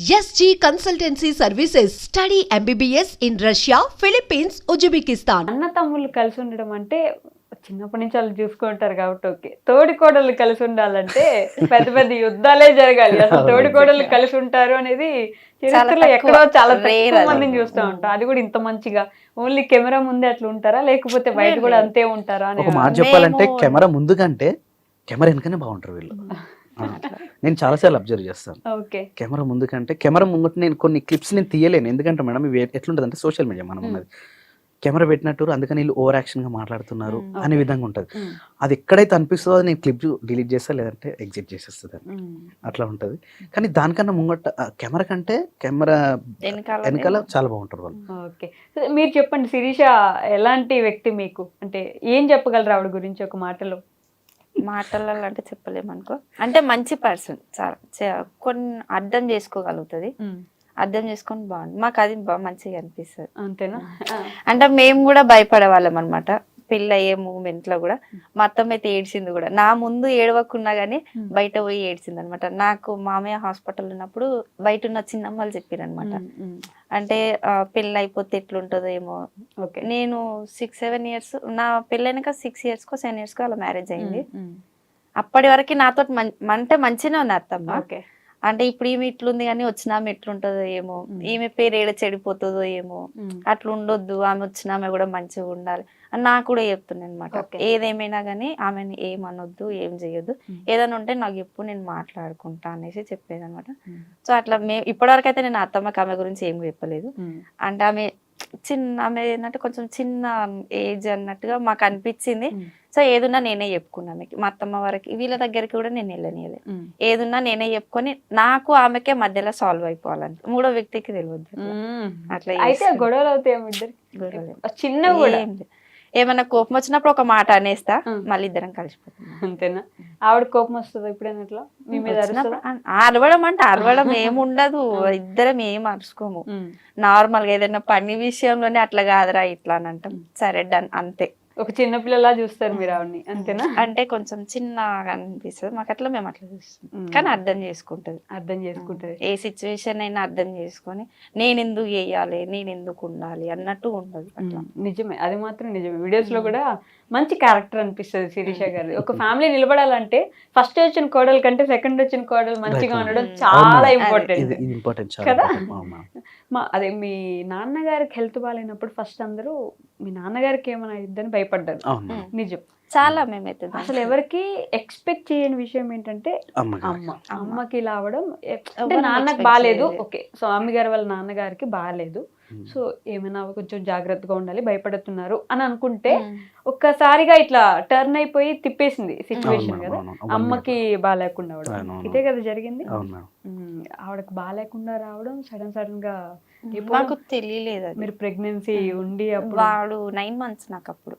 SG Consultancy Services. Study MBBS in Russia, Philippines, Uzbekistan. అన్న తమ్ముళ్ళు కలిసి ఉండడం అంటే చిన్నప్పటి నుంచి వాళ్ళు చూసుకుంటారు కాబట్టి ఓకే తోడి కోడళ్ళు కలిసి ఉండాలంటే పెద్ద పెద్ద యుద్ధాలే జరగాలి అసలు తోడి కోడళ్ళు కలిసి ఉంటారు అనేది చరిత్రలో. ఎక్కడో చాలా తక్కువ. మందిని చూస్తూ ఉంటాం అది కూడా ఇంత మంచిగా ఓన్లీ కెమెరా ముందే అట్లా ఉంటారా లేకపోతే బయట కూడా. అంతే ఉంటారా అని మాట చెప్పాలంటే కెమెరా ముందు కంటే కెమెరా వెనుకనే బాగుంటారు వీళ్ళు. నేను చాలాసార్లు అబ్జర్వ్ చేస్తాను. ఓకే. కెమెరా ముందు కంటే కెమెరా ముంగట నేను కొన్ని క్లిప్స్ నేను తీయలేను. ఎందుకంటే మేడం ఇవి ఎట్లుంటుంది అంటే సోషల్ మీడియా మనం ఉన్నది. కెమెరా పెట్టినట్టు అందుకని వీళ్ళు ఓవర్ యాక్షన్గా మాట్లాడుతున్నారు. అనే. విధంగా ఉంటది. అది ఎక్కడైతే అనిపిస్తుందో నేను క్లిప్ డిలీట్ చేస్తా లేదంటే ఎగ్జిట్ చేసేస్తుంది అట్లా ఉంటది. కానీ దానికన్నా ముంగట కెమెరా కంటే కెమెరా వెనకాల చాలా బాగుంటారు వాళ్ళు. ఓకే. మీరు చెప్పండి శిరీష ఎలాంటి వ్యక్తి మీకు? అంటే ఏం చెప్పగలరు ఆవిడ గురించి ఒక మాటలో? మాటలలో అంటే చెప్పలేము అనుకో అంటే మంచి పర్సన్ చాలా కొన్ని అర్థం చేసుకోగలుగుతుంది. అర్థం చేసుకొని బాగుంది మాకు అది మంచిగా అనిపిస్తుంది. అంతేనా? అంటే మేము కూడా భయపడే వాళ్ళం అనమాట పెళ్ళి అయ్యే మూమెంట్లో కూడా మా అత్తమ్మ అయితే ఏడ్చింది కూడా. నా ముందు ఏడవకున్నా గానీ బయట పోయి ఏడ్చింది అనమాట నాకు మామయ్య హాస్పిటల్ ఉన్నప్పుడు బయట ఉన్న చిన్నమ్మలు చెప్పారు అనమాట అంటే పెళ్ళి అయిపోతే ఎట్లుంటుందో ఏమో ఓకే. నేను సిక్స్ సెవెన్ ఇయర్స్ నా పెళ్ళైనాక సిక్స్ ఇయర్స్ కో సెవెన్ ఇయర్స్ కో అలా మ్యారేజ్ అయింది. అప్పటి వరకు నాతో అంటే మంచిగానే ఉంది అత్తమ్మ. ఓకే. అంటే ఇప్పుడు ఈమె ఇట్లుంది కానీ వచ్చిన ఆమె ఎట్లుంటుందో ఏమో. ఈమె పేరు ఏడ చెడిపోతుందో ఏమో. అట్లా ఉండొద్దు ఆమె వచ్చిన ఆమె కూడా మంచిగా ఉండాలి. అని నాకు కూడా చెప్తున్నాను అనమాట. ఏదేమైనా కానీ ఆమెను ఏమనొద్దు ఏం చేయొద్దు. ఏదైనా ఉంటే నాకు ఎప్పుడు నేను మాట్లాడుకుంటా అనేసి చెప్పేది అనమాట సో అట్లా మేము ఇప్పటివరకు అయితే నేను అత్తమ్మకి ఆమె గురించి ఏం చెప్పలేదు. అంటే ఆమె చిన్న ఆమె ఏంటంటే కొంచెం చిన్న ఏజ్ అన్నట్టుగా మాకు అనిపించింది. సో ఏదున్నా నేనే చెప్పుకున్నా ఆమెకి. మా అత్తమ్మ వరకు వీళ్ళ దగ్గరికి కూడా నేను వెళ్ళనియలేదు ఏదున్నా నేనే చెప్పుకొని నాకు ఆమెకే మధ్యలో సాల్వ్ అయిపోవాలని మూడో వ్యక్తికి తెలియదు అట్లా. అయితే. గొడవలు అవుతాయి. చిన్న కూడా. ఏం. ఏమన్నా కోపం వచ్చినప్పుడు ఒక మాట అనేస్తా. మళ్ళీ ఇద్దరం కలిసిపోతాం. అంతేనా? ఆవిడ కోపం వస్తుంది ఎప్పుడైనా అట్లా? మీ మీద అరవడం అంటే అరవడం ఏముండదు ఇద్దరం ఏం అరుచుకోము ఉమ్. నార్మల్గా ఏదైనా పని విషయంలోనే అట్లా కాదురా ఇట్లా అని అంటాం. సరే డన్. అంతే. ఒక చిన్న పిల్లలా చూస్తారు మీరు ఆవిడని అంతేనా? అంటే కొంచెం చిన్నగా అనిపిస్తుంది. మాకు అట్లా మేము అట్లా చూస్తాం. కానీ అర్థం చేసుకుంటది. అర్థం చేసుకుంటది. ఏ సిచ్యువేషన్ అయినా అర్థం చేసుకొని నేను ఎందుకు చేయాలి నేను ఎందుకు ఉండాలి అన్నట్టు ఉండదు అట్లా. నిజమే. అది మాత్రం నిజమే. వీడియోస్లో కూడా మంచి క్యారెక్టర్ అనిపిస్తుంది శిరీష గారి ఒక ఫ్యామిలీ నిలబడాలంటే ఫస్ట్ వచ్చిన కోడల కంటే సెకండ్ వచ్చిన కోడలు మంచిగా. ఉండడం. చాలా ఇంపార్టెంట్ ఇది ఇంపార్టెంట్ చాలా కదా? అదే మీ నాన్నగారికి హెల్త్ బాగాలేనప్పుడు ఫస్ట్ అందరూ మీ నాన్నగారికి ఏమైనా ఇద్దని భయపడ్డారు. నిజం. చాలా మేమైతే అసలు ఎవరికి ఎక్స్పెక్ట్ చేయని విషయం ఏంటంటే అమ్మ అమ్మకి ఇలా అవడం అంటే నాన్నకి బాగాలేదు. ఓకే. సో అమ్మగారి వాళ్ళ నాన్నగారికి బాగాలేదు. సో ఏమైనా కొంచెం జాగ్రత్తగా ఉండాలి భయపడుతున్నారు అని అనుకుంటే మ్మ్. ఒక్కసారిగా ఇట్లా టర్న్ అయిపోయి తిప్పేసింది సిచ్యువేషన్ మేడం, కదా అమ్మకి బాగాలేకుండా అవడం. ఇదే కదా జరిగింది? ఆవిడకి బాగాలేకుండా రావడం సడన్ సడన్గా మాకు తెలియలేదు అది. మీరు ప్రెగ్నెన్సీ ఉండి అప్పుడు? వాడు నైన్ మంత్స్ నాకు అప్పుడు.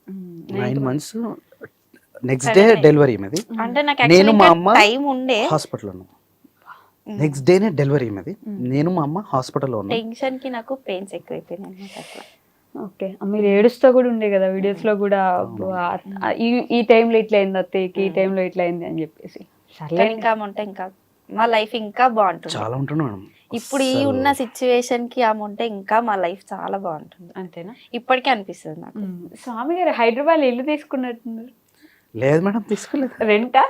Nine months next day delivery అంటే నాకు నేను మా అమ్మ టైం ఉండే. హాస్పిటల్లో ఉన్నాం. నెక్స్ట్ డేనే డెలివరీ మీది. నేను మా అమ్మ హాస్పిటల్లో ఉన్నాం. టెన్షన్కి నాకు పెయిన్స్ ఎక్కువైపోయినాయి ఓకే మీరు ఏడుస్తూ కూడా ఉండే కదా వీడియోస్లో కూడా ఈ టైంలో ఇట్లా అయింది అత్తయ్యకి ఈ టైంలో ఇట్లా అయింది అని చెప్పేసి. కానీ ఇంకా ఉంటే ఇంకా మా లైఫ్ ఇంకా బాగుంటుంది. చాలా మేడం ఇప్పుడు ఈ ఉన్న సిచ్యువేషన్కి ఆమె ఉంటే ఇంకా మా లైఫ్ చాలా బాగుంటుంది. అంతేనా? ఇప్పటికే అనిపిస్తుంది నాకు. ఉమ్, స్వామి గారు హైదరాబాద్ ఇల్లు తీసుకున్నట్టున్నారు లేదు మేడం తీసుకోలేదు. రెంటా?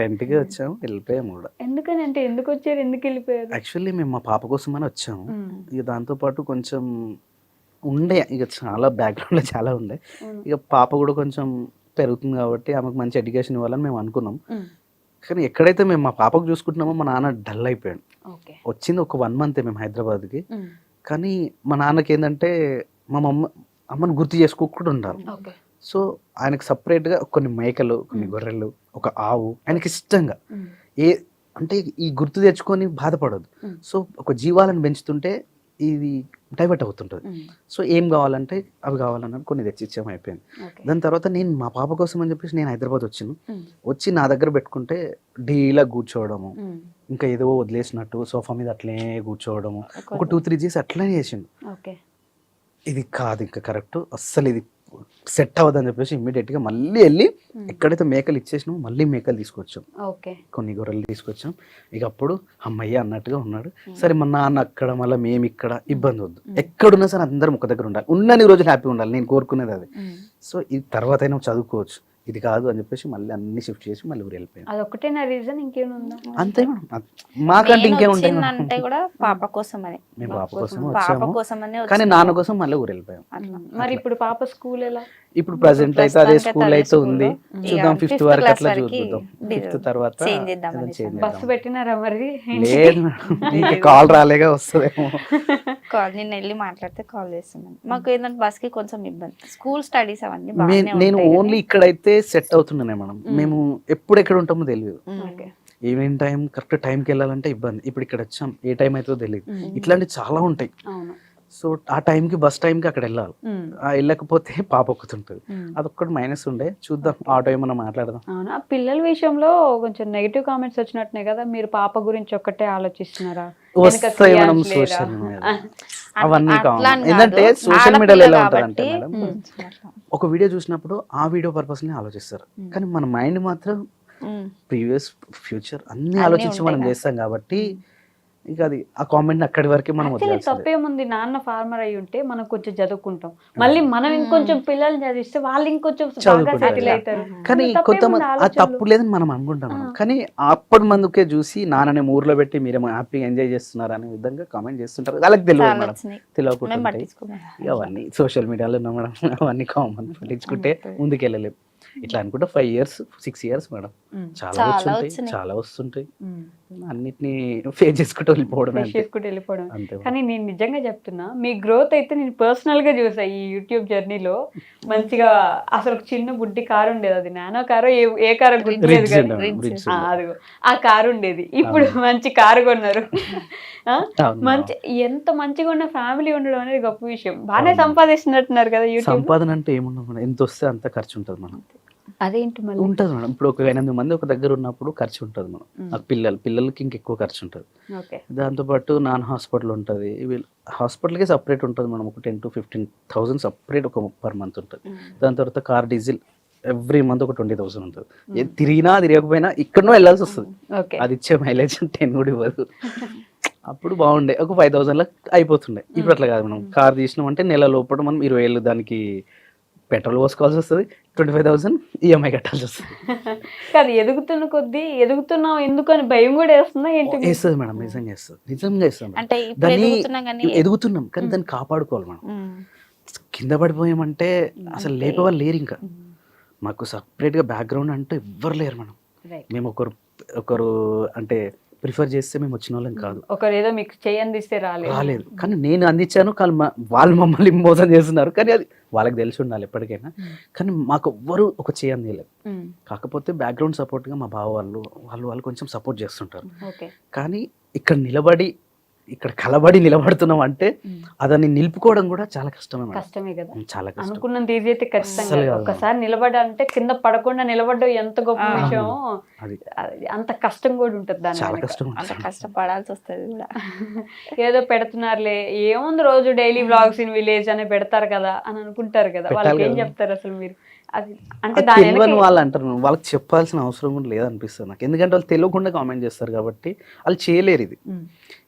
రెంట్కి వచ్చాము వెళ్ళిపోయాము కూడా. ఎందుకని అంటే ఎందుకు వచ్చారు ఎందుకు వెళ్ళిపోయారు? యాక్చువల్లీ మేము మా పాప కోసమని వచ్చాము ఉమ్, ఇక దాంతోపాటు కొంచెం ఉండే ఇక చాలా బ్యాక్గ్రౌండ్లో చాలా ఉండే. ఇక పాప కూడా కొంచెం పెరుగుతుంది కాబట్టి ఆమెకు మంచి ఎడ్యుకేషన్ ఇవ్వాలని మేము అనుకున్నాం. కానీ ఎక్కడైతే మేము మా పాపకు చూసుకుంటున్నామో మా నాన్న డల్ అయిపోయాడు. వచ్చింది ఒక వన్ మంతే మేము హైదరాబాద్కి. కానీ మా నాన్నకి ఏంటంటే మా మమ్మ అమ్మని గుర్తు చేసుకోకుండా ఉండాలి. సో ఆయనకు సపరేట్గా కొన్ని మేకలు కొన్ని. గొర్రెలు ఒక ఆవు ఆయనకి ఇష్టంగా. ఏ అంటే ఈ గుర్తు తెచ్చుకొని బాధపడదు. సో ఒక జీవాలను పెంచుతుంటే ఇది డైవర్ట్ అవుతుంటుంది. సో ఏం కావాలంటే అవి కావాలన్నది కొన్ని తెచ్చిచ్చాము అయిపోయింది. దాని తర్వాత నేను మా పాప కోసం అని చెప్పేసి నేను హైదరాబాద్ వచ్చాను వచ్చి నా దగ్గర పెట్టుకుంటే డీలా కూర్చోవడము ఇంకా ఏదో వదిలేసినట్టు సోఫా మీద అట్లే కూర్చోవడము ఒక టూ త్రీ డేస్ అట్లనే చేసిండు. ఇది కాదు ఇంకా కరెక్ట్ అస్సలు ఇది సెట్ అవ్వదని చెప్పేసి ఇమ్మీడియట్గా మళ్ళీ వెళ్ళి ఎక్కడైతే మేకలు ఇచ్చేసినామో మళ్ళీ మేకలు తీసుకొచ్చాం. ఓకే. కొన్ని గొర్రెలు తీసుకొచ్చాం. ఇక అప్పుడు అమ్మయ్య అన్నట్టుగా ఉన్నాడు. సరే మా నాన్న అక్కడ మళ్ళీ మేము ఇక్కడ ఇబ్బంది వద్దు. ఎక్కడున్నా సరే అందరం ఒక దగ్గర ఉండాలి. ఉన్నన్ని రోజులు హ్యాపీ ఉండాలి. నేను కోరుకునేది అది. సో ఇది తర్వాత అయినా చదువుకోవచ్చు. ఇది కాదు అని చెప్పేసి మళ్ళీ అన్ని షిఫ్ట్ చేసి మళ్ళీ ఊరు వెళ్ళిపోయాం అదొకటే నా రీజన్? ఇంకేముందా? అంతే మేడం. అ- మాకంటే నేను ఇంకేముంటాయి వచ్చిందంటే మేడం? కూడా పాప కోసమని మేము పాప కోసం పాప కోసమని కానీ. నాన్న కోసం మళ్ళీ ఊరు వెళ్ళిపోయాం. మరి ఇప్పుడు పాప స్కూల్ ఎలా? ఇప్పుడు ప్రజెంట్ అయితే అదే స్కూల్ అయితే ఉంది. చూద్దాం ఫిఫ్త్ వరకు అట్లా చూద్దాం. ఫిఫ్త్ తర్వాత బస్సు చేద్దాం. పెట్టినారా మరి? లేదు ఇంకా కాల్ రాలేగా వస్తుందేమో. కాల్ నిన్న వెళ్ళి మాట్లాడితే కాల్ చేస్తున్నాను. మాకు ఏంటంటే బస్కి కొంచెం ఇబ్బంది. స్కూల్ స్టడీస్ అవన్నీ నేను ఓన్లీ ఇక్కడైతే సెట్ అవుతున్నానే మేడం. మేము. ఎప్పుడు ఎక్కడ ఉంటామో తెలియదు. ఈవినింగ్ టైం కరెక్ట్ టైంకి వెళ్ళాలంటే ఇబ్బంది. ఇప్పుడు ఇక్కడ వచ్చాం. ఏ టైం అవుతుందో తెలియదు. ఇట్లాంటివి చాలా ఉంటాయి. అవును. సో ఆ టైంకి బస్ టైంకి అక్కడ వెళ్ళాలి. వెళ్ళకపోతే పాప ఒక్కతుంటుంది. అదొక్కటి మైనస్ ఉండే. చూద్దాం ఆటో ఏమన్నా మాట్లాడదాం. అవునా? పిల్లల విషయంలో కొంచెం నెగిటివ్ కామెంట్స్ వచ్చినట్టున్నాయి కదా? మీరు పాప గురించి ఒక్కటే ఆలోచిస్తున్నారా? వస్తాయి మేడం? సోషల్ మీడియా అవన్నీ కావాలి ఏంటంటే. సోషల్ మీడియాలో ఎలా ఉంటుందంటే మేడం. ఒక వీడియో చూసినప్పుడు ఆ వీడియో పర్పస్ని ఆలోచిస్తారు. కానీ మన మైండ్ మాత్రం. ప్రీవియస్ ఫ్యూచర్ అన్ని ఆలోచించి మనం చేస్తాం కాబట్టి ఇక అది ఆ కామెంట్ అక్కడి వరకే మనం తప్పేముంది? నాన్న ఫార్మర్ అయి ఉంటే మనం కొంచెం చదువుకుంటాం. మళ్ళీ మనం ఇంకొంచెం పిల్లల్ని చదివిస్తే వాళ్ళు ఇంకొంచెం. సెటిల్ అవుతారు. కానీ కొంతమంది ఆ? తప్పు లేదని మనం అనుకుంటాం. కానీ అప్పటి మందుకే చూసి నాన్నని ఊర్లో పెట్టి మీరేమో హ్యాపీగా ఎంజాయ్ చేస్తున్నారు అనే విధంగా కామెంట్ చేస్తుంటారు. వాళ్ళకి తెలియదు మేడం. తెలియకుండా అవన్నీ సోషల్ మీడియాలో ఉన్నాం మేడం. అవన్నీ కామన్ పట్టించుకుంటే ముందుకు వెళ్ళలేము ఇట్లా అనుకుంటే five years six years madam. చాలా వచ్చుంటాయి వచ్చినాయి. చాలా వస్తుంటాయి. అన్నిటిని ఫేస్ చేసుకుంటూ వెళ్ళిపోవడం చేసుకుంటూ వెళ్ళిపోవడం. కానీ నేను నిజంగా చెప్తున్నా మీ గ్రోత్ అయితే నేను పర్సనల్గా చూసా ఈ యూట్యూబ్ జర్నీలో మంచిగా అసలు ఒక చిన్న బుడ్డి కారు ఉండేది అది. నానో కారు ఏ ఏ కారు గుర్తులేదు ఆ, ఉండే. అదిగో. ఆ కారు ఉండేది. ఇప్పుడు మంచి కారు కొన్నారు. మంచి ఎంత మంచిగా ఉన్న ఫ్యామిలీ ఉండడం అనేది గొప్ప విషయం. బాగానే సంపాదిస్తున్నట్టున్నారు కదా సంపాదన అంటే ఎంత వస్తే అంత ఖర్చు ఉంటుంది మనం అదేంటి మళ్ళీ? ఉంటుంది మేడం. ఇప్పుడు ఒక ఎనిమిది మంది ఒక దగ్గర ఉన్నప్పుడు ఖర్చు ఉంటుంది మనం ఆ పిల్లలు పిల్లలకి ఇంకెక్కువ ఖర్చు ఉంటుంది. దాంతోపాటు నాన్ హాస్పిటల్ ఉంటుంది. హాస్పిటల్కి సపరేట్ ఉంటుంది మనం ఒక ten to fifteen thousand separate ఒక పర్ మంత్ ఉంటుంది. దాని తర్వాత కార్ డీజిల్ ఎవ్రీ మంత్ ఒక ట్వంటీ థౌసండ్ ఉంటుంది. తిరిగినా తిరగకపోయినా ఇక్కడనో వెళ్ళాల్సి వస్తుంది. అది ఇచ్చే మైలేజ్ టెన్ కూడా ఇవ్వదు. అప్పుడు బాగుండే. ఒక ఫైవ్ థౌసండ్లకు అయిపోతుండే. ఇప్పుడు అట్లా కాదు మనం కార్ తీసినాం అంటే నెల లోపల మనం ఇరవై ఏళ్ళు దానికి పెట్రోల్ పోసుకోవాల్సి వస్తుంది ట్వంటీ ఫైవ్ థౌసండ్ ఈఎంఐ కట్టాల్సి వస్తుంది కాదు ఎదుగుతున్న కొద్దీ ఎదుగుతున్నావు ఎందుకని భయం కూడా వేస్తుందా ఏంటి? వేస్తుంది మేడం నిజంగా వేస్తుంది నిజంగా వేస్తుంది. అంటే దాన్ని ఎదుగుతున్నాం కానీ ఎదుగుతున్నాం కానీ దాన్ని కాపాడుకోవాలి మనం. కింద పడిపోయామంటే అసలు లేపేవాళ్ళు లేరు ఇంకా మాకు సపరేట్గా బ్యాక్గ్రౌండ్ అంటూ ఎవ్వరు లేరు మనం. మేము ఒకరు ఒకరు అంటే ప్రిఫర్ చేస్తే మేము వచ్చిన వాళ్ళం కాదు. ఒకరు ఏదో మీకు చేయందిస్తే రాలేదు. రాలేదు. కానీ నేను అందించాను కానీ మా- వాళ్ళు మమ్మల్ని మోసం చేస్తున్నారు. కానీ అది వాళ్ళకి తెలిసి ఉండాలి ఎప్పటికైనా. కానీ మాకు ఎవ్వరు ఒక ఉమ్. కాకపోతే బ్యాక్గ్రౌండ్ సపోర్ట్గా మా బావ వాళ్ళు వాళ్ళు వాళ్ళు కొంచెం సపోర్ట్ చేస్తుంటారు. కానీ ఇక్కడ నిలబడి ఇక్కడ కలబడి నిలబడుతున్నాం అంటే. అదని నిలుపుకోవడం కూడా చాలా కష్టమే కష్టమే కదా. చాలా కష్టం. అనుకున్నంత ఈజీ అయితే ఖచ్చితంగా. ఒక్కసారి నిలబడాలంటే కింద పడకుండా నిలబడడం ఎంత గొప్ప. విషయం. అంత కష్టం కూడా ఉంటుంది దాని చాలా. కష్టం అంత కష్టపడాల్సి వస్తుంది కూడా. ఏదో పెడుతున్నారులే ఏముంది రోజు డైలీ వ్లాగ్స్ ఇన్ విలేజ్ అని పెడతారు కదా అని అనుకుంటారు కదా. వాళ్ళకి ఏం. చెప్తారు అసలు మీరు? అది అంటే తెలియని వాళ్ళు అంటారు వాళ్ళకి చెప్పాల్సిన అవసరం కూడా లేదనిపిస్తుంది నాకు. ఎందుకంటే వాళ్ళు తెలియకుండా కామెంట్ చేస్తారు కాబట్టి వాళ్ళు చేయలేరు ఇది.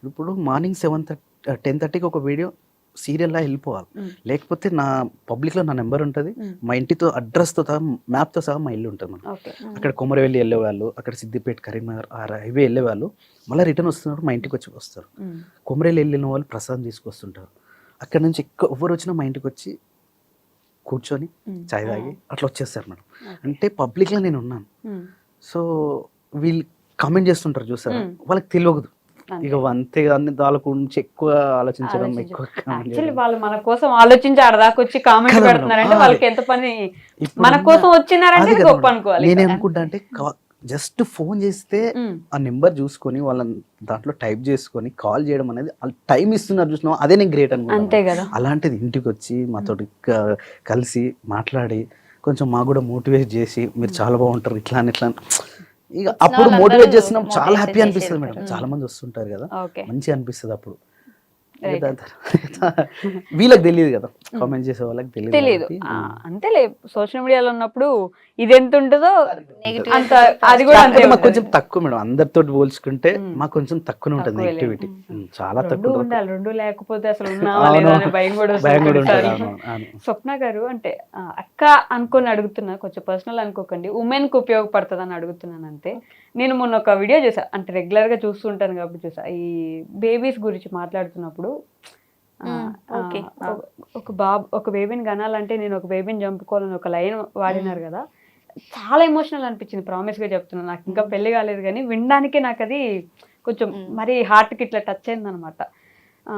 ఇప్పుడు మార్నింగ్ సెవెన్ థర్టీ టెన్ థర్టీకి ఒక వీడియో సీరియల్లా వెళ్ళిపోవాలి. లేకపోతే నా పబ్లిక్లో నా నెంబర్ ఉంటుంది. మా ఇంటితో అడ్రస్తో సహా మ్యాప్తో సహా మా ఇల్లు ఉంటుంది మనం అక్కడ కొమరవెల్లి వెళ్ళేవాళ్ళు అక్కడ సిద్దిపేట కరీంనగర్ ఆ హైవే వెళ్ళేవాళ్ళు. మళ్ళీ రిటర్న్ వస్తున్నారు మా ఇంటికి వచ్చి వస్తారు. కొమరవెల్లి వెళ్ళిన వాళ్ళు ప్రసాదం తీసుకొస్తుంటారు. అక్కడ నుంచి ఎక్కువ ఎవరు వచ్చినా మా ఇంటికి వచ్చి కూర్చొని. చాయ్ తాగి అట్లా వచ్చేస్తారు మేడం అంటే పబ్లిక్లో నేను ఉన్నాను. సో వీళ్ళు కామెంట్ చేస్తుంటారు చూసారా. వాళ్ళకి తెలియదు. ఇక అంతే కానీ వాళ్ళ గురించి ఎక్కువ ఆలోచించడం. ఎక్కువ యాక్చువల్లీ. వాళ్ళు మన కోసం ఆలోచించి ఆడదాకా వచ్చి కామెంట్. పెడుతున్నారంటే వాళ్ళకి. ఎంత పని మన కోసం వచ్చినారంటే గొప్ప. అనుకోవాలి నేనేమనుకుంటా అంటే జస్ట్ ఫోన్ చేస్తే. ఆ నెంబర్ చూసుకొని వాళ్ళని దాంట్లో టైప్ చేసుకొని కాల్ చేయడం అనేది టైం ఇస్తున్నారు చూసినా అదే నేను గ్రేట్ అంతే అనుకుంటా కదా. అలాంటిది ఇంటికి వచ్చి మాతో కలిసి మాట్లాడి కొంచెం మాకు కూడా మోటివేట్ చేసి మీరు చాలా బాగుంటారు ఇట్లా అని ఇట్లా అని. ఇక అప్పుడు మోటివేట్ చేస్తున్నాం చాలా హ్యాపీ అనిపిస్తుంది మేడం. చాలా మంది వస్తుంటారు కదా. మంచిగా అనిపిస్తుంది అప్పుడు. వీళ్ళకి తెలియదు కదా. కామెంట్ చేసే వాళ్ళకి తెలియదు తెలియదు అంతేలే సోషల్ మీడియాలో ఉన్నప్పుడు ఇది ఎంత ఉంటుందో అంత అది కూడా అంతే మాకు. కొంచెం తక్కువ మేడం. అందరితో పోల్చుకుంటే. మాకు కొంచెం తక్కువనే ఉంటుంది. నెగిటివిటీ. చాలా రెండు తక్కువ. ఉండాలి. రెండు లేకపోతే అసలు భయం కూడా భయం కూడా ఉంటుంది. స్వప్న గారు అంటే అక్క అనుకొని అడుగుతున్నా కొంచెం పర్సనల్ అనుకోకండి. ఉమెన్కి ఉపయోగపడుతుంది అని అడుగుతున్నాను అంతే. నేను మొన్న ఒక వీడియో చూసా. అంటే రెగ్యులర్గా చూస్తుంటాను కాబట్టి చూసా. ఈ బేబీస్ గురించి మాట్లాడుతున్నప్పుడు ఓకే. ఒక- బాబు ఒక బేబీని కనాలంటే నేను ఒక బేబీని చంపుకోవాలని ఒక లైన్ వాడినారు కదా చాలా ఎమోషనల్ అనిపించింది ప్రామిస్గా చెప్తున్నాను నాకు ఇంకా పెళ్ళి కాలేదు కానీ వినడానికి నాకు అది కొంచెం. మరి హార్ట్కి ఇట్లా టచ్ అయింది అనమాట